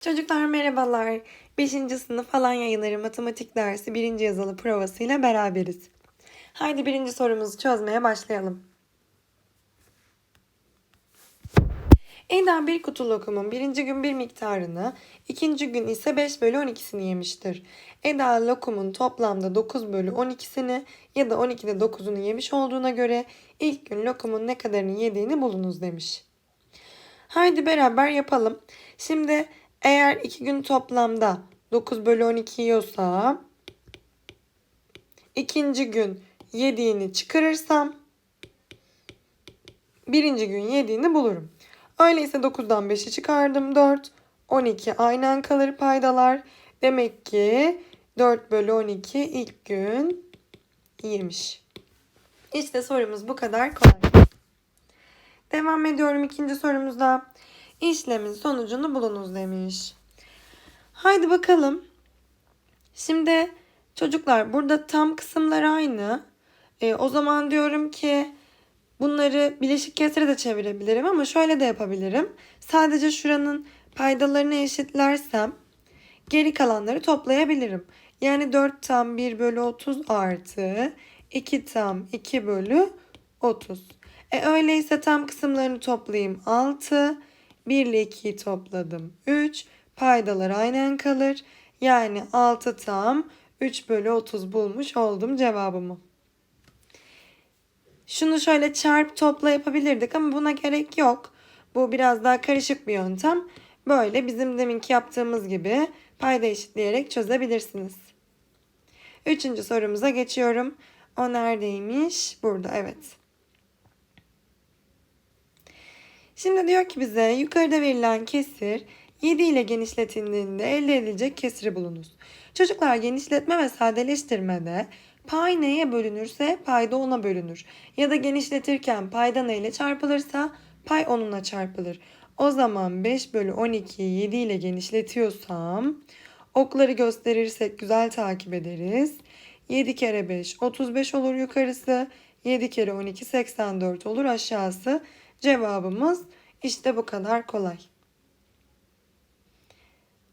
Çocuklar merhabalar. 5. sınıf alan yayınları matematik dersi 1. yazılı provasıyla beraberiz. Haydi birinci sorumuzu çözmeye başlayalım. Eda bir kutu lokumun birinci gün bir miktarını, ikinci gün ise 5 bölü 12'sini yemiştir. Eda lokumun toplamda 9 bölü 12'sini ya da 12'de 9'unu yemiş olduğuna göre ilk gün lokumun ne kadarını yediğini bulunuz demiş. Haydi beraber yapalım. Şimdi eğer iki gün toplamda 9 bölü 12 yiyorsa ikinci gün yediğini çıkarırsam birinci gün yediğini bulurum. Öyleyse 9'dan 5'i çıkardım 4. 12 aynen kalır paydalar. Demek ki 4 bölü 12 ilk gün yemiş. İşte sorumuz bu kadar kolay. Devam ediyorum ikinci sorumuzda. İşlemin sonucunu bulunuz demiş. Haydi bakalım. Şimdi çocuklar burada tam kısımlar aynı. E, o zaman diyorum ki bunları bileşik kesire de çevirebilirim ama şöyle de yapabilirim. Sadece şuranın paydalarını eşitlersem geri kalanları toplayabilirim. Yani 4 tam 1 bölü 30 artı 2 tam 2 bölü 30. E öyleyse tam kısımlarını toplayayım 6. 1 ile 2'yi topladım 3. Paydalar aynen kalır. Yani 6 tam 3 bölü 30 bulmuş oldum cevabımı. Şunu şöyle çarp topla yapabilirdik ama buna gerek yok. Bu biraz daha karışık bir yöntem. Böyle bizim deminki yaptığımız gibi payda eşitleyerek çözebilirsiniz. Üçüncü sorumuza geçiyorum. O neredeymiş? Burada evet. Şimdi diyor ki bize yukarıda verilen kesir 7 ile genişletildiğinde elde edilecek kesiri bulunuz. Çocuklar genişletme ve sadeleştirmede pay neye bölünürse payda ona bölünür. Ya da genişletirken payda neyle çarpılırsa pay onunla çarpılır. O zaman 5 bölü 12'yi 7 ile genişletiyorsam okları gösterirsek güzel takip ederiz. 7 kere 5 35 olur yukarısı. 7 kere 12 84 olur aşağısı. Cevabımız işte bu kadar kolay.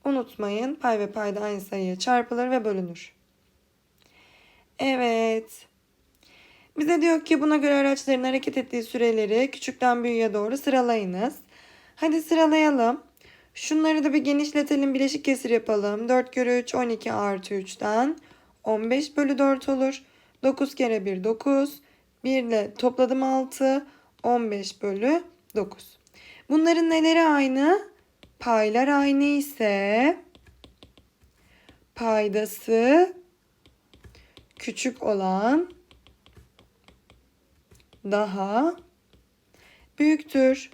Unutmayın pay ve payda aynı sayıya çarpılır ve bölünür. Evet. Bize diyor ki buna göre araçların hareket ettiği süreleri küçükten büyüğe doğru sıralayınız. Hadi sıralayalım. Şunları da bir genişletelim. Bileşik kesir yapalım. 4 kere 3 12 artı 3'ten 15 bölü 4 olur. 9 kere 1 9. 1 ile topladım 6. 15 bölü 9. Bunların neleri aynı? Paylar aynı ise paydası küçük olan daha büyüktür.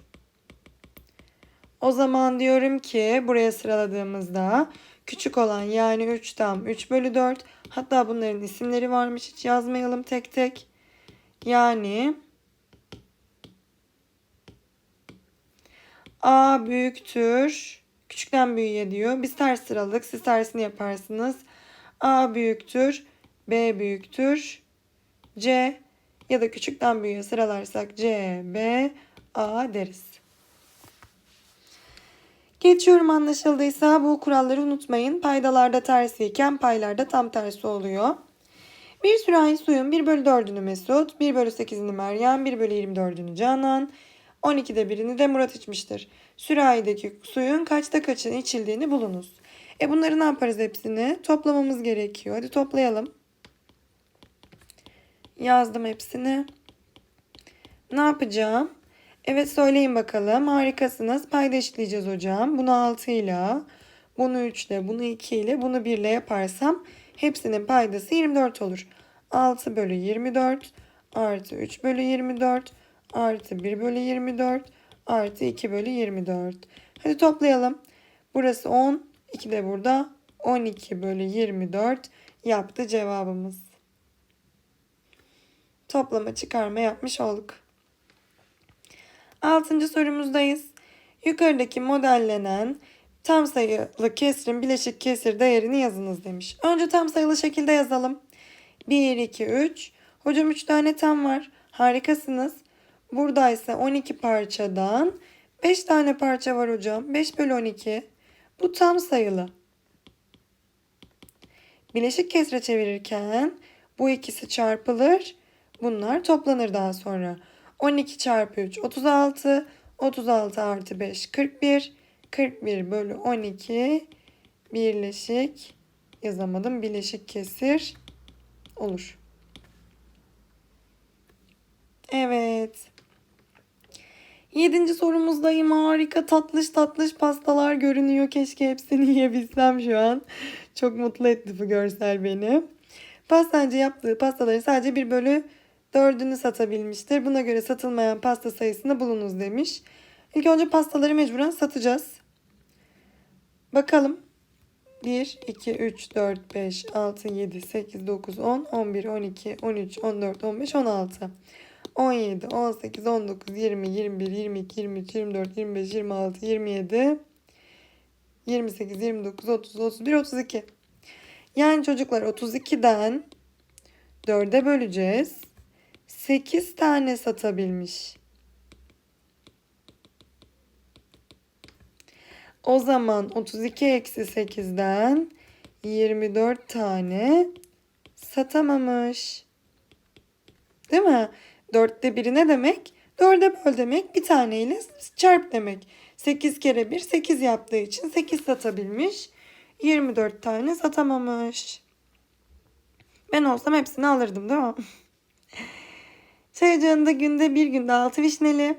O zaman diyorum ki buraya sıraladığımızda küçük olan yani 3 tam 3 bölü 4 hatta bunların isimleri varmış hiç yazmayalım tek tek. Yani A büyüktür. Küçükten büyüğe diyor. Biz ters sıraladık. Siz tersini yaparsınız. A büyüktür. B büyüktür. C ya da küçükten büyüğe sıralarsak C, B, A deriz. Geçiyorum anlaşıldıysa bu kuralları unutmayın. Paydalarda tersi iken paylarda tam tersi oluyor. Bir sürahi suyun 1 bölü 4'ünü Mesut, 1 bölü 8'ini Meryem, 1 bölü 24'ünü Canan, 12'de birini de Murat içmiştir. Sürahideki suyun kaçta kaçın içildiğini bulunuz. E bunları ne yaparız hepsini? Toplamamız gerekiyor. Hadi toplayalım. Yazdım hepsini. Ne yapacağım? Evet söyleyin bakalım. Harikasınız. Payda hocam. Bunu 6 ile, bunu 3 ile, bunu 2 ile, bunu 1 ile yaparsam hepsinin paydası 24 olur. 6 bölü 24 artı 3 bölü 24 artı 1 bölü 24 artı 2 bölü 24. Hadi toplayalım. Burası 10. 2 de burada. 12 bölü 24 yaptı cevabımız. Toplama çıkarma yapmış olduk. Altıncı sorumuzdayız. Yukarıdaki modellenen tam sayılı kesrin bileşik kesir değerini yazınız demiş. Önce tam sayılı şekilde yazalım. 1, 2, 3. Hocam 3 tane tam var. Harikasınız. Buradaysa 12 parçadan 5 tane parça var hocam. 5 bölü 12. Bu tam sayılı. Bileşik kesre çevirirken bu ikisi çarpılır. Bunlar toplanır daha sonra. 12 çarpı 3 36. 36 artı 5 41. 41 bölü 12 birleşik yazamadım. Bileşik kesir olur. Evet. Yedinci sorumuzdayım. Harika tatlış tatlış pastalar görünüyor. Keşke hepsini yiyebilsem şu an. Çok mutlu etti bu görsel beni. Pastancı yaptığı pastaları sadece 1 bölü 4'ünü satabilmiştir. Buna göre satılmayan pasta sayısını bulunuz demiş. İlk önce pastaları mecburen satacağız. Bakalım. 1, 2, 3, 4, 5, 6, 7, 8, 9, 10, 11, 12, 13, 14, 15, 16. 17, 18, 19, 20, 21, 22, 23, 24, 25, 26, 27, 28, 29, 30, 31, 32. Yani çocuklar 32'den 4'e böleceğiz. 8 tane satabilmiş. O zaman 32 eksi 8'den 24 tane satamamış. Değil mi? Dörtte biri ne demek? Dörde böl demek. Bir taneyle çarp demek. 8 kere 1 8 yaptığı için 8 satabilmiş. 24 tane satamamış. Ben olsam hepsini alırdım değil mi? Çaycığında günde bir günde 6 vişneli,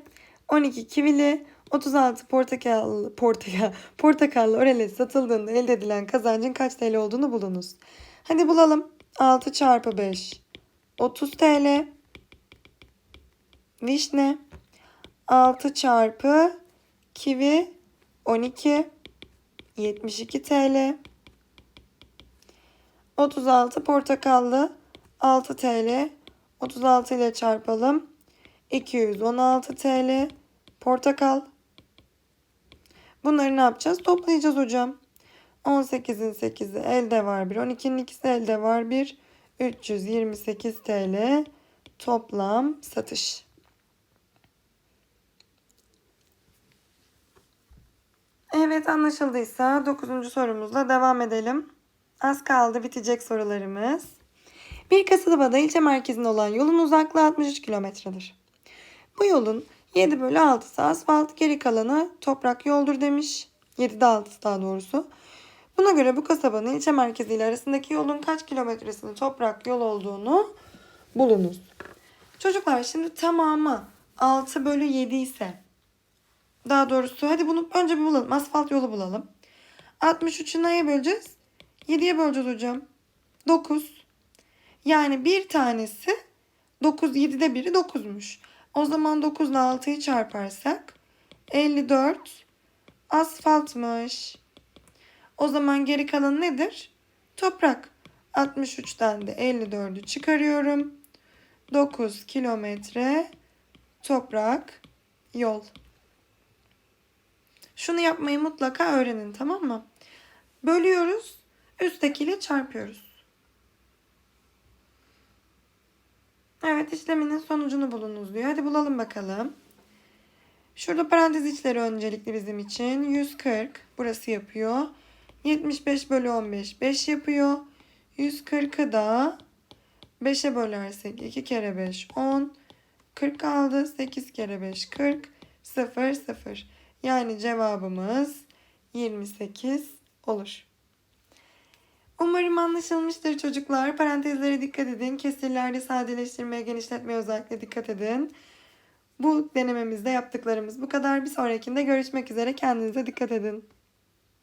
12 kivili, 36 portakallı, portakal, portakallı orele satıldığında elde edilen kazancın kaç TL olduğunu bulunuz. Hadi bulalım. 6 çarpı 5. 30 TL. Vişne. 6 çarpı kivi 12. 72 TL. 36 portakallı 6 TL. 36 ile çarpalım. 216 TL. Portakal. Bunları ne yapacağız? Toplayacağız hocam. 18'in 8'i elde var 1. 12'nin ikisi elde var 1. 328 TL toplam satış. Evet anlaşıldıysa 9. sorumuzla devam edelim. Az kaldı bitecek sorularımız. Bir kasabada ilçe merkezinde olan yolun uzaklığı 63 kilometredir. Bu yolun 7 bölü 6'sı asfalt geri kalanı toprak yoldur demiş. 7'de 6'sı daha doğrusu. Buna göre bu kasabanın ilçe merkeziyle arasındaki yolun kaç kilometresinin toprak yol olduğunu bulunuz. Çocuklar şimdi tamamı 6 bölü 7 ise daha doğrusu hadi bunu önce bir bulalım. Asfalt yolu bulalım. 63'ü neye böleceğiz? 7'ye böleceğiz hocam. 9. Yani bir tanesi 9, 7'de biri 9'muş. O zaman 9 ile 6'yı çarparsak 54 asfaltmış. O zaman geri kalan nedir? Toprak. 63'ten de 54'ü çıkarıyorum. 9 kilometre toprak yol. Şunu yapmayı mutlaka öğrenin tamam mı? Bölüyoruz. Üsttekiyle çarpıyoruz. Evet işleminin sonucunu bulunuz diyor. Hadi bulalım bakalım. Şurada parantez içleri öncelikli bizim için. 140 burası yapıyor. 75 bölü 15 5 yapıyor. 140'ı da 5'e bölersek 2 kere 5 10. 40 kaldı. 8 kere 5 40. 0 0. Yani cevabımız 28 olur. Umarım anlaşılmıştır çocuklar. Parantezlere dikkat edin. Kesirlerde sadeleştirmeye, genişletmeye özellikle dikkat edin. Bu denememizde yaptıklarımız bu kadar. Bir sonrakinde görüşmek üzere. Kendinize dikkat edin.